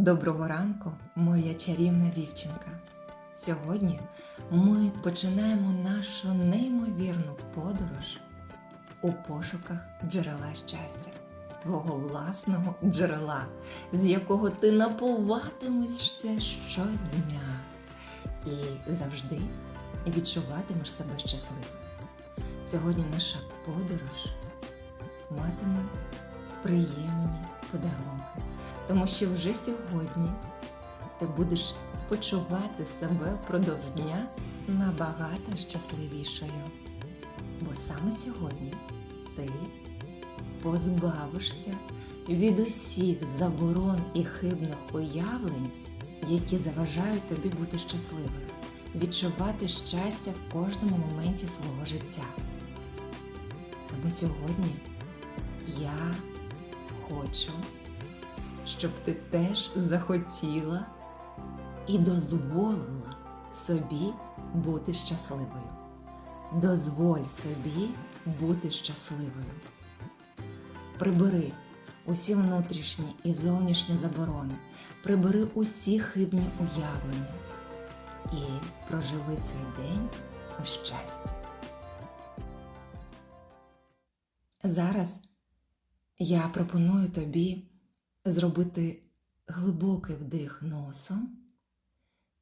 Доброго ранку, моя чарівна дівчинка. Сьогодні ми починаємо нашу неймовірну подорож у пошуках джерела щастя, твого власного джерела, з якого ти напуватимешся щодня і завжди відчуватимеш себе щасливим. Сьогодні наша подорож матиме приємні подарунки, тому що вже сьогодні ти будеш почувати себе впродовж дня набагато щасливішою. Бо саме сьогодні ти позбавишся від усіх заборон і хибних уявлень, які заважають тобі бути щасливою, відчувати щастя в кожному моменті свого життя. Тому сьогодні я хочу, щоб ти теж захотіла і дозволила собі бути щасливою. Дозволь собі бути щасливою. Прибери усі внутрішні і зовнішні заборони, прибери усі хибні уявлення і проживи цей день у щасті. Зараз я пропоную тобі зробити глибокий вдих носом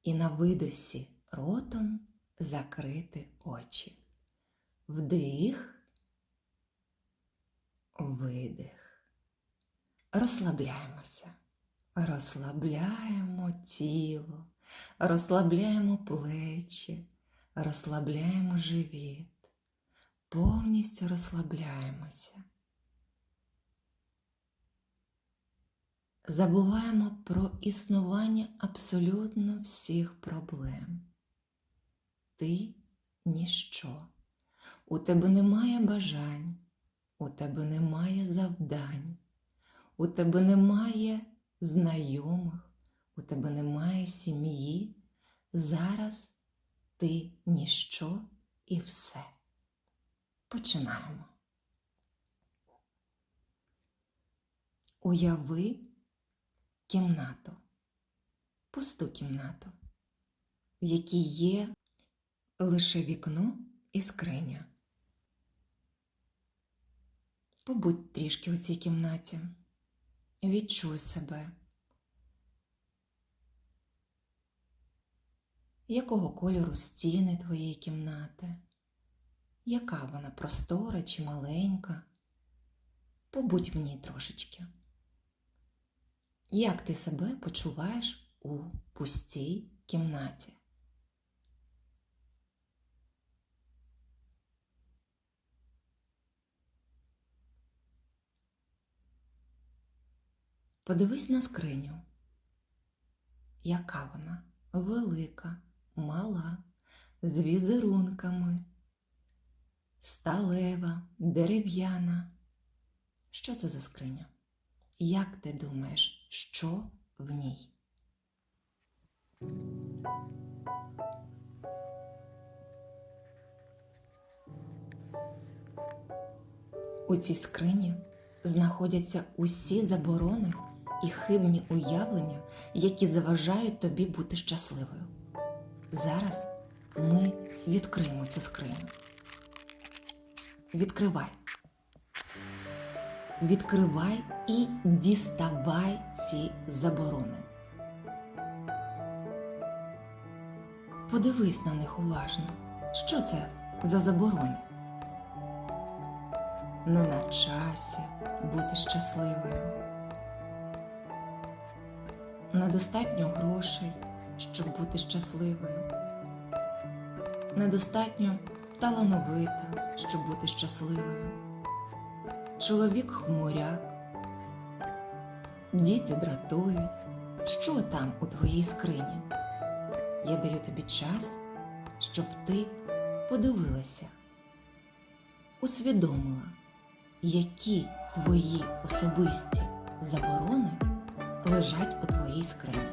і на видосі ротом закрити очі. Вдих, видих. Розслабляємося. Розслабляємо тіло, розслабляємо плечі, розслабляємо живіт, повністю розслабляємося. Забуваємо про існування абсолютно всіх проблем. Ти ніщо. У тебе немає бажань, у тебе немає завдань, у тебе немає знайомих, у тебе немає сім'ї. Зараз ти ніщо і все. Починаємо. Уяви кімнату, пусту кімнату, в якій є лише вікно і скриня. Побудь трішки у цій кімнаті, відчуй себе. Якого кольору стіни твоєї кімнати? Яка вона простора чи маленька? Побудь в ній трошечки. Як ти себе почуваєш у пустій кімнаті? Подивись на скриню. Яка вона? Велика, мала, з візерунками, сталева, дерев'яна. Що це за скриня? Як ти думаєш, що в ній? У цій скрині знаходяться усі заборони і хибні уявлення, які заважають тобі бути щасливою. Зараз ми відкриємо цю скриню. Відкривай. Відкривай і діставай ці заборони. Подивись на них уважно. Що це за заборони? Не на часі бути щасливою. Недостатньо грошей, щоб бути щасливою. Недостатньо талановита, щоб бути щасливою. Чоловік хмуряк, діти дратують. Що там у твоїй скрині? Я даю тобі час, щоб ти подивилася, усвідомила, які твої особисті заборони лежать у твоїй скрині.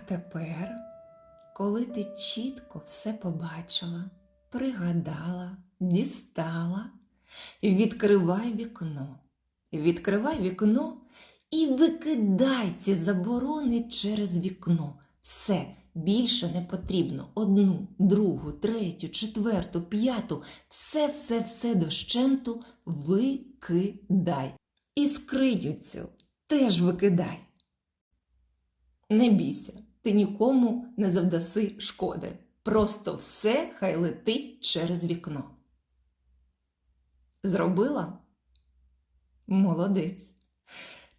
А тепер, коли ти чітко все побачила, пригадала, дістала, відкривай вікно. Відкривай вікно і викидай ці заборони через вікно. Все більше не потрібно. Одну, другу, третю, четверту, п'яту, все, все, все дощенту викидай. І скриню цю теж викидай. Не бійся, ти нікому не завдаси шкоди. Просто все хай летить через вікно. Зробила? Молодець.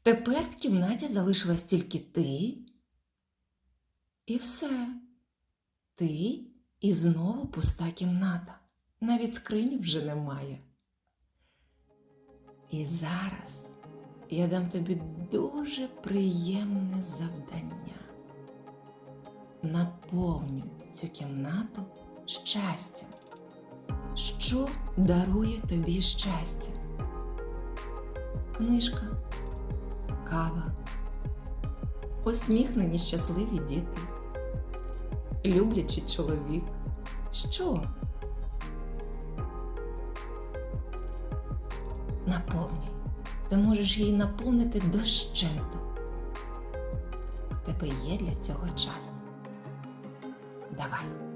Тепер в кімнаті залишилась тільки ти. І все. Ти і знову пуста кімната. Навіть скрині вже немає. І зараз я дам тобі дуже приємне завдання. Наповнюй цю кімнату щастям. Що дарує тобі щастя? Книжка, кава, посміхнені щасливі діти, люблячий чоловік. Що? Наповнюй. Ти можеш її наповнити дощенту. У тебе є для цього час. 拜拜。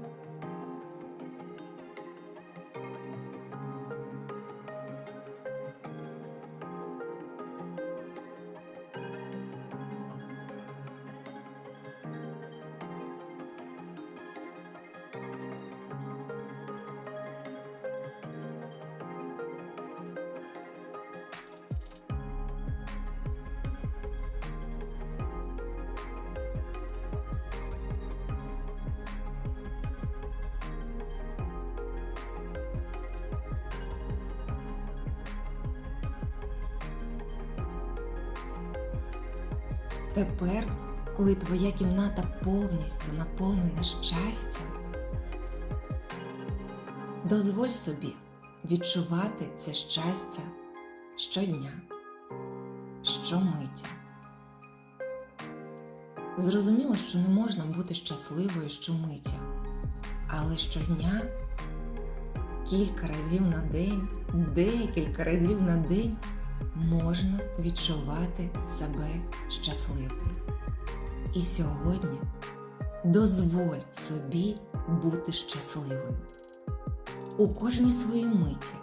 Тепер, коли твоя кімната повністю наповнена щастям, дозволь собі відчувати це щастя щодня, щомиті. Зрозуміло, що не можна бути щасливою щомиття, але щодня кілька разів на день, декілька разів на день можна відчувати себе щасливою. І сьогодні дозволь собі бути щасливою у кожній своїй миті.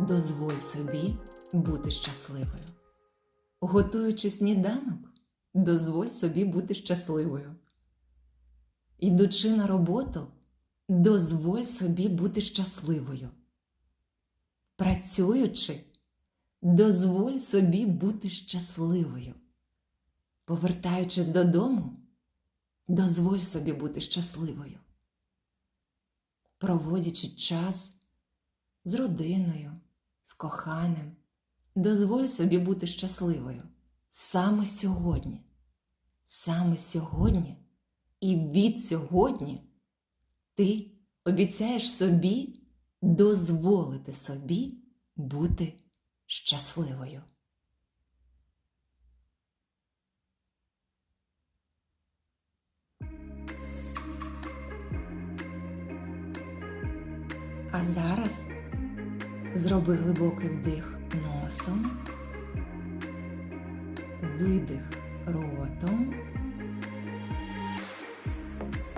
Дозволь собі бути щасливою. Готуючи сніданок, дозволь собі бути щасливою. Йдучи на роботу, дозволь собі бути щасливою. Працюючи, дозволь собі бути щасливою. Повертаючись додому, дозволь собі бути щасливою. Проводячи час з родиною, з коханим, дозволь собі бути щасливою саме сьогодні. Саме сьогодні і від сьогодні ти обіцяєш собі дозволити собі бути щасливою. А зараз зроби глибокий вдих носом, видих ротом,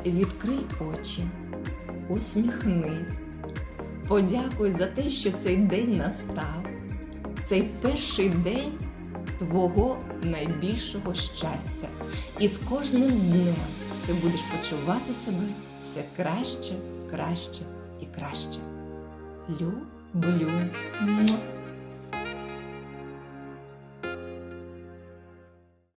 відкрий очі, усміхнись. Подякуй за те, що цей день настав, цей перший день твого найбільшого щастя. І з кожним днем ти будеш почувати себе все краще, краще і краще. Люблю.